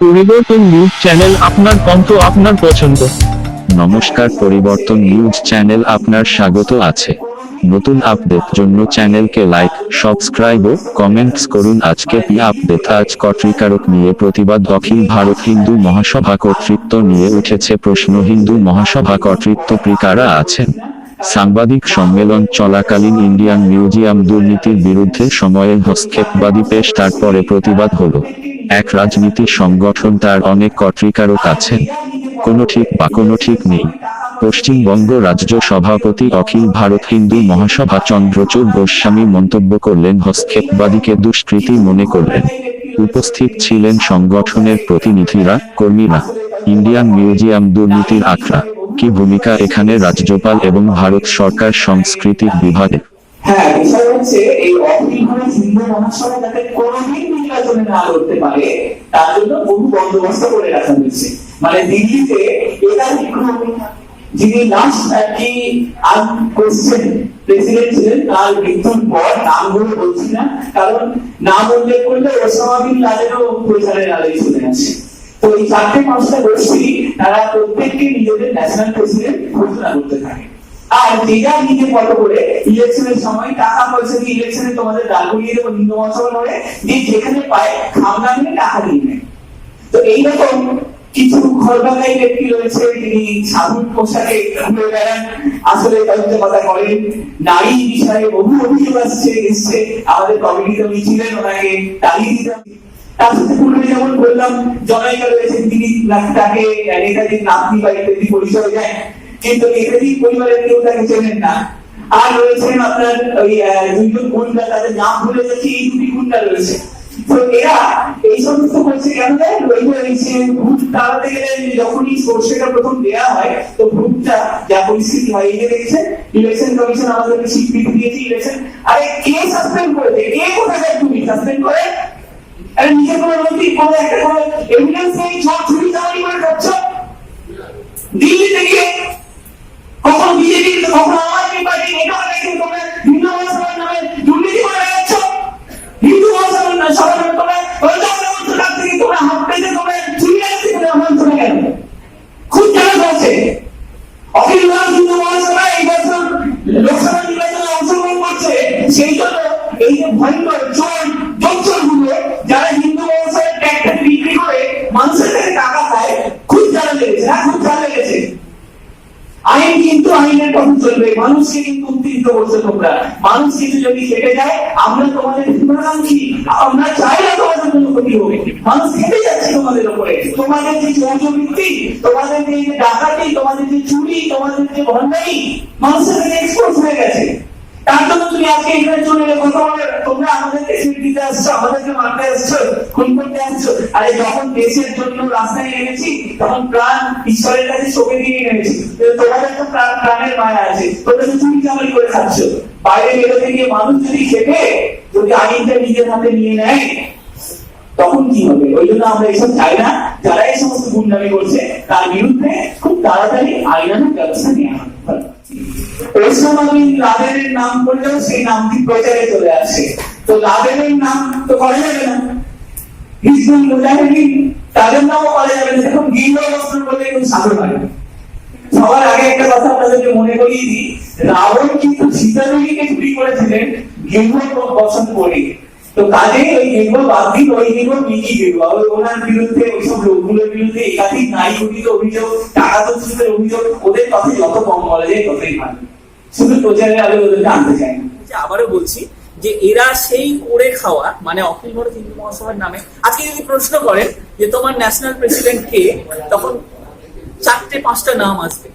পরিবর্তন news channel আপনার কণ্ঠ আপনার পছন্দ। নমস্কার, পরিবর্তন নিউজ চ্যানেল আপনার স্বাগত আছে। নতুন আপডেট জন্য চ্যানেলকে লাইক সাবস্ক্রাইব ও কমেন্টস করুন। আজকে পি আপডেট আজ কর্তৃকারক নিয়ে প্রতিবাদ। দক্ষিণ ভারত হিন্দু মহাসভা কর্তৃত্ব নিয়ে উঠেছে প্রশ্ন। হিন্দু মহাসভা কর্তৃত্ব কারা আছেন? সাংবাদিক সম্মেলন চলাকালীন ইন্ডিয়ান মিউজিয়াম দুর্নীতির বিরুদ্ধে সময়ের হস্তক্ষেপবাদী পেশ। তারপরে প্রতিবাদ হলো। এক রাজনীতির সংগঠন তার অনেক কর্তৃকারক আছেন। কোনো ঠিক বা কোনো ঠিক নেই। পশ্চিমবঙ্গ রাজ্য সভাপতি অখিল ভারত হিন্দু মহাসভা চন্দ্রচূড় গোস্বামী মন্তব্য করলেন, হস্তক্ষেপবাদীকে দুষ্কৃতী মনে করলেন। উপস্থিত ছিলেন সংগঠনের প্রতিনিধিরা, কর্মীরা। ইন্ডিয়ান মিউজিয়াম দুর্নীতির আখড়া। কি ভূমিকা এখানে রাজ্যপাল এবং ভারত সরকার সাংস্কৃতিক বিভাগের হ্যাঁ বিষয় হচ্ছে এই অখিল হিন্দু মহাসভা যাতে কোনোদিন নির্বাচনে না লড়তে পারে, তার জন্য বহু বন্দোবস্ত করে রাখা হয়েছে। মানে দিল্লিতে একাধিক যিনি লাস্ট আর কি কোশ্চেন প্রেসিডেন্ট ছিলেন, তার মৃত্যুর পর নামগুলো বলছি না, কারণ নাম উল্লেখ করলে ওসামা বিন লাদেনও প্রচারের আলোয় চলে আসে। তো এই চারটে পাঁচটা গোষ্ঠী, তারা প্রত্যেককে নিজেদের ন্যাশনাল প্রেসিডেন্ট ঘোষণা করতে থাকে। আর যেটা নিজে ফটো করে ইলেকশনের সময় টাকা পয়সা দিয়ে ইলেকশনে তোমাদের ডালগুলিয়ে দেবো হিন্দু মহাসভা লড়ে যে যেখানে পায় খামনা নিয়ে টাকা দিয়ে নেয়। তো এইরকম কিছু খরবাগাই ব্যক্তি রয়েছে তিনি সাধুর পোশাকে ঘুরে বেড়ান। আসলে তদন্ত কথা করেন, নারী বিষয়ে বহু অভিযোগ আসছে, এসছে। আমাদের কমিটিতে উনি ছিলেন, ওনাকে তাড়িয়ে দিতাম তার সাথে পূর্বে যেমন বললাম জনাইকা রয়েছেন, তিনি তাকে নেতাজির নাতনি বা ইত্যাদি পরিচয় দেন কিন্তু নেতাজি পরিবারের কেউ তাকে চেনেন না। আর রয়েছেন আপনার ওই দুইজন গুন্ডা, তাদের নাম ভুলে যাচ্ছি, এই দুটি গুন্ডা রয়েছে। তো এরা এই সমস্ত করছে কেন ওই যে ভূত তাড়াতে গেলে যখনই সর্ষেটা প্রথম দেয়া তো ভূতটা যা পরিস্থিতি এই যে দেখছেন ইলেকশন কমিশন আমাদেরকে স্বীকৃতি দিয়েছে ইলেকশন আরে সাসপেন্ড কোথায় তুমি করে? আরে দিল্লিতে কখন বিজেপি কখন আম আদমি পার্টি এটা দেখে তোমরা। হিন্দু মহাসভার নামে দুর্নীতি করে বেড়াচ্ছ। হিন্দু মহাসভার না সবার নামে তোমরা। মন্ত্র কাছ থেকে তোমরা হাত পেতে তোমরা চুরি আসছে তোমরা আমার যারা হিন্দু থেকে টাকা খুব হ্যাঁ খুব আইন কিন্তু আইনের কথা চলবে, মানুষকে কিন্তু উত্তীর্ণ করছে তোমরা। মানুষ কিন্তু যদি খেটে যায়, আমরা তোমাদের শুভাকাঙ্ক্ষী আমরা চাই না তোমাদের কোনো ক্ষতি হবে। মানুষ খেটে যাচ্ছে তোমাদের উপরে তোমাদের যে চৌর্যবৃত্তি তোমাদের যে ডাকাতি, তোমাদের যে চুরি, তোমাদের যে ভণ্ডারি মানুষের কাছে এক্সপোজ হয়ে গেছে। তার বাইরে বেরোতে গিয়ে মানুষ যদি খেপে যদি আইনটা নিজের হাতে নিয়ে নেয়, তখন কি হবে? ওই জন্য আমরা এসব চাই না। যারা এই সমস্ত গুন্ডামি করছে, তার বিরুদ্ধে খুব তাড়াতাড়ি আইনানুক ব্যবস্থা নেওয়া হবে। ওসামা আমি লাদেনের নাম করলেও সেই নামটি প্রচারে চলে আসে। তো নাম তো করা যাবে না। হিজবুল মুজাহিদিন তাদের নামও করা যাবে না। এখন এখন সবার আগে একটা কথা আপনাদেরকে মনে করিয়ে দিই। রাবণ কিন্তু চুরি করেছিলেন বসন্ত করে তো কাজে ওই গেরুয়া বাদ ওই গেরুয়া মিকি গেরুয়া ওই ওনার বিরুদ্ধে ওইসব লোকগুলোর বিরুদ্ধে একাধিক নারী গঠিত অভিযোগ, টাকা তৎসুদের অভিযোগ, ওদের কথা যত কম বলা যায় ততই ভালো। শুধু প্রচারের আলো ওদেরকে আনতে চায় না। আবারও বলছি যে এরা সেই করে খাওয়া মানে অখিল ভারত হিন্দু মহাসভার নামে। আজকে যদি প্রশ্ন করেন যে তোমার ন্যাশনাল প্রেসিডেন্ট কে, তখন চারটে পাঁচটা নাম আসবে।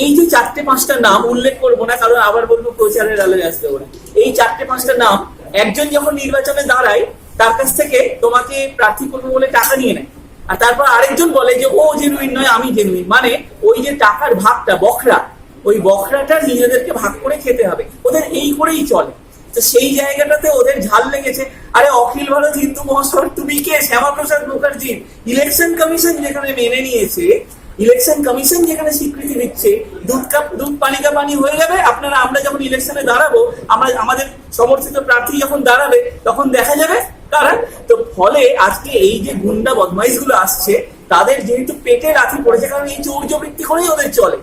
এই যে চারটে পাঁচটা নাম উল্লেখ করব না, কারণ আবার বলব প্রচারের আলোয় আসবে ওরা। এই চারটে পাঁচটা নাম একজন যখন নির্বাচনে দাঁড়ায়, তার কাছ থেকে তোমাকে প্রার্থী করব বলে টাকা নিয়ে নেয়। আর তারপর আরেকজন বলে যে, ও জেনুইন নয়, আমি জেনুইন মানে ওই যে টাকার ভাগটা, বখরা, ওই বখরাটা নিজেদেরকে ভাগ করে খেতে হবে। ওদের এই করেই চলে। তো সেই জায়গাটাতে ওদের ঝাল লেগেছে। আরে অখিল ভারত হিন্দু মহাসভা তুমি কে? শ্যামাপ্রসাদ মুখার্জি, ইলেকশন কমিশন যেখানে মেনে নিয়েছে ইলেকশন কমিশন যেখানে স্বীকৃতি দিচ্ছে, দুধ কাপ, দুধ পানি কা পানি হয়ে যাবে, আপনারা, আমরা যখন ইলেকশনে দাঁড়াবো, আমরা, আমাদের সমর্থিত প্রার্থী যখন দাঁড়াবে, তখন দেখা যাবে কারা? তো ফলে আজকে এই যে গুন্ডা বদমাইশগুলো আসছে, তাদের যেহেতু পেটে রাখি পড়েছে, কারণ এই চৌর্য বৃত্তি করেই ওদের চলে।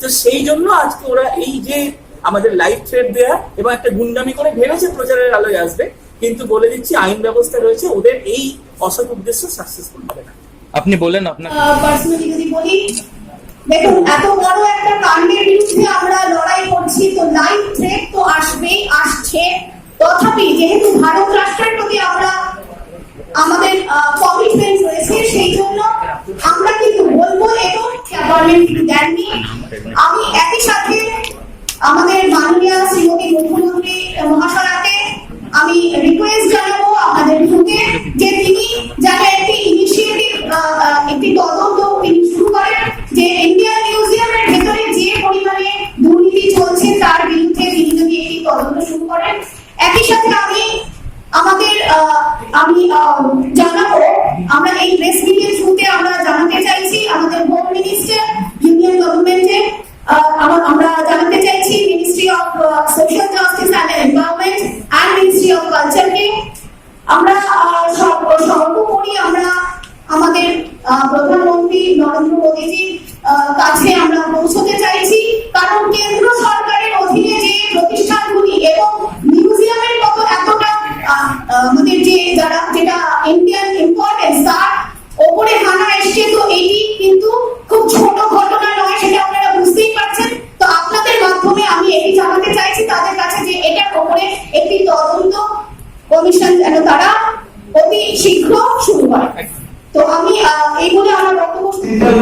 তো সেই জন্য আজকে ওরা এই যে আমাদের লাইফ থ্রেট দেয়া এবং একটা গুন্ডামি করে ভেবেছে প্রচারের আলোয় আসবে, কিন্তু বলে দিচ্ছি, আইন ব্যবস্থা রয়েছে, ওদের এই অসৎ উদ্দেশ্য সাকসেসফুল হবে না। আপনি বলেন আপনার পার্সোনালি যদি বলি, দেখুন, এত বড় একটা কাণ্ডের বিরুদ্ধে আমরা লড়াই করছি, তো লাইফ থ্রেট তো আসবেই, আসছে। তথাপি যেহেতু ভারত রাষ্ট্রের প্রতি আমরা আমাদের কমিটমেন্ট রয়েছে, সেই জন্য আমরা কিন্তু বলব এবং গভর্নমেন্ট দেননি। আমি একই সাথে আমাদের মাননীয় শ্রীমতী মুখ্যমন্ত্রী মহাশয়াকে আমি আমাদের আমি জানাব। আমরা এই প্রেস মিটের শুরুতে আমরা জানাতে চাইছি আমাদের হোম মিনিস্টার ইউনিয়ন গভর্নমেন্টে আমরা জানাতে চাইছি ministry of social justice and environment and ministry of কালচারকে আমরা সর্বোপরি আমরা আমাদের প্রধানমন্ত্রী নরেন্দ্র মোদীজির কাছে যে যারা যেটা ইন্ডিয়ান ইম্পর্টেন্স তার ওপরে হানা এসছে, তো এটি কিন্তু খুব ছোট ঘটনা নয়, সেটা আপনারা বুঝতেই পারছেন। তো আপনাদের মাধ্যমে আমি এটি জানাতে চাইছি, তাদের কাছে যে এটার ওপরে একটি তদন্ত কমিশন যেন তারা অতি শীঘ্র শুরু করে তো আমি আহ, এই বলে আমার বক্তব্য